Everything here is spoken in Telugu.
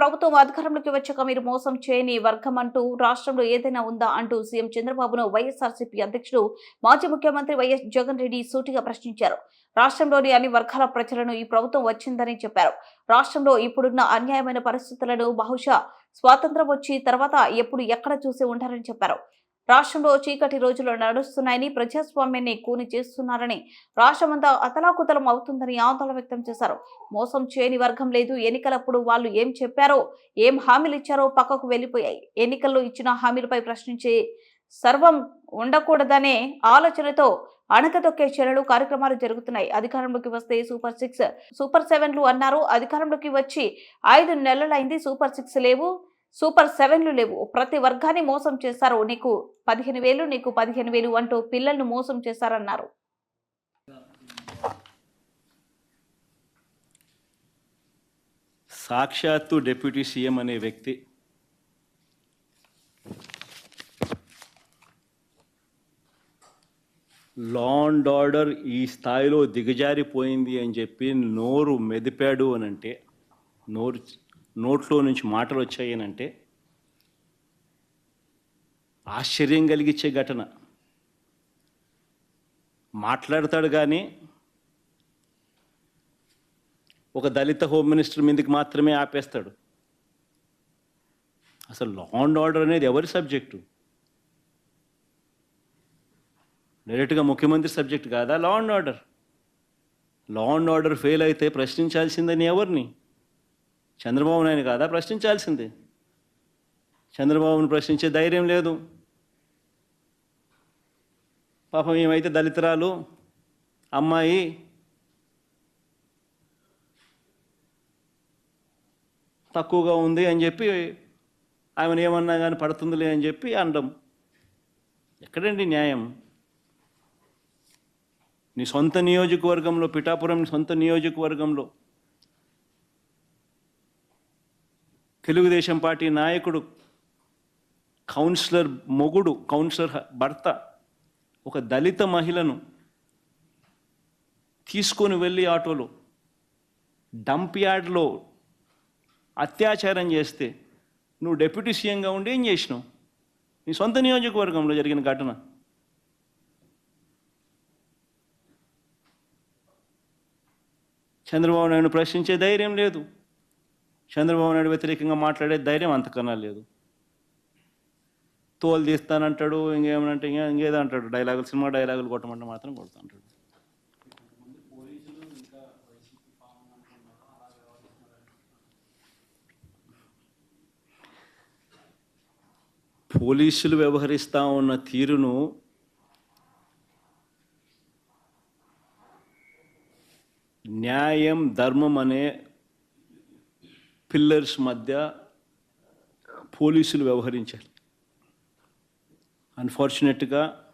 ప్రభుత్వం అధికారంలోకి వచ్చాక మీరు మోసం చేయని వర్గం అంటూ రాష్ట్రంలో ఏదైనా ఉందా అంటూ సీఎం చంద్రబాబును వైఎస్ఆర్సీపీ అధ్యక్షుడు మాజీ ముఖ్యమంత్రి వైఎస్ జగన్ రెడ్డి సూటిగా ప్రశ్నించారు. రాష్ట్రంలోని అన్ని వర్గాల ప్రజలను ఈ ప్రభుత్వం వచ్చిందని చెప్పారు. రాష్ట్రంలో ఇప్పుడున్న అన్యాయమైన పరిస్థితులను బహుశా స్వాతంత్రం వచ్చి తర్వాత ఎప్పుడు ఎక్కడ చూసి ఉంటారని చెప్పారు. రాష్ట్రంలో చీకటి రోజులు నడుస్తున్నాయని ప్రజాస్వామ్యాన్ని కూని చేస్తున్నారని రాష్ట్రమంతా అతలాకుతలం అవుతుందని ఆందోళన వ్యక్తం చేశారు. మోసం చేయని వర్గం లేదు. ఎన్నికలప్పుడు వాళ్ళు ఏం చెప్పారో ఏం హామీలు ఇచ్చారో పక్కకు వెళ్ళిపోయాయి. ఎన్నికల్లో ఇచ్చిన హామీలపై ప్రశ్నించే సర్వం ఉండకూడదనే ఆలోచనతో అణగదొక్కే చర్యలు కార్యక్రమాలు జరుగుతున్నాయి. అధికారంలోకి వస్తే సూపర్ సిక్స్ సూపర్ సెవెన్లు అన్నారు. అధికారంలోకి వచ్చి ఐదు నెలలైంది. సూపర్ సిక్స్ లేవు. సూపర్ సెవెన్లు లేవు. ప్రతి వర్గాన్ని మోసం చేశారు నీకు పదిహేను వేలు నీకు పదిహేను వేలు అంటూ పిల్లల్ని మోసం చేశారన్నారు. సాక్షాత్తు డిప్యూటీ సీఎం అనే వ్యక్తి లా అండ్ ఆర్డర్ ఈ స్థాయిలో దిగజారిపోయింది అని చెప్పి నోరు మెదిపాడు అని అంటే నోరు నోట్లో నుంచి మాటలు వచ్చాయి ఆశ్చర్యం కలిగించే ఘటన. మాట్లాడతాడు కానీ ఒక దళిత హోమ్ మినిస్టర్ మీదకి మాత్రమే ఆపేస్తాడు. అసలు లా అండ్ ఆర్డర్ అనేది ఎవరి సబ్జెక్టు? డైరెక్ట్గా ముఖ్యమంత్రి సబ్జెక్ట్ కాదా? Law and order law and order fail అయితే ప్రశ్నించాల్సిందని ఎవరిని? చంద్రబాబు నాయుడు కాదా? ప్రశ్నించాల్సింది. చంద్రబాబును ప్రశ్నించే ధైర్యం లేదు. పాపం ఏమైతే దళితురాలు అమ్మాయి తక్కువగా ఉంది అని చెప్పి ఆమెను ఏమన్నా కానీ పడుతుందిలే అని చెప్పి అనడం. ఎక్కడండి న్యాయం? నీ సొంత నియోజకవర్గంలో పిఠాపురం నీ సొంత నియోజకవర్గంలో తెలుగుదేశం పార్టీ నాయకుడు కౌన్సిలర్ మొగుడు కౌన్సిలర్ భర్త ఒక దళిత మహిళను తీసుకొని వెళ్ళి ఆటోలో డంప్ యార్డ్లో అత్యాచారం చేస్తే నువ్వు డెప్యూటీ సీఎంగా ఉండి ఏం చేసినావు? నీ సొంత నియోజకవర్గంలో జరిగిన ఘటన. చంద్రబాబు నాయుడు ప్రశ్నించే ధైర్యం లేదు. చంద్రబాబు నాయుడు వ్యతిరేకంగా మాట్లాడే ధైర్యం అంతకన్నా లేదు. తోలు తీస్తానంటాడు ఇంకేమంటే ఇంకా ఇంకేదో అంటాడు. డైలాగులు సినిమా డైలాగులు కొట్టమంటే మాత్రం కొడుతుంటాడు. పోలీసులు వ్యవహరిస్తూ ఉన్న తీరును న్యాయం ధర్మం అనే పిల్లర్స్ మధ్య పోలీసులు వ్యవహరించాలి. అన్ఫార్చునేట్గా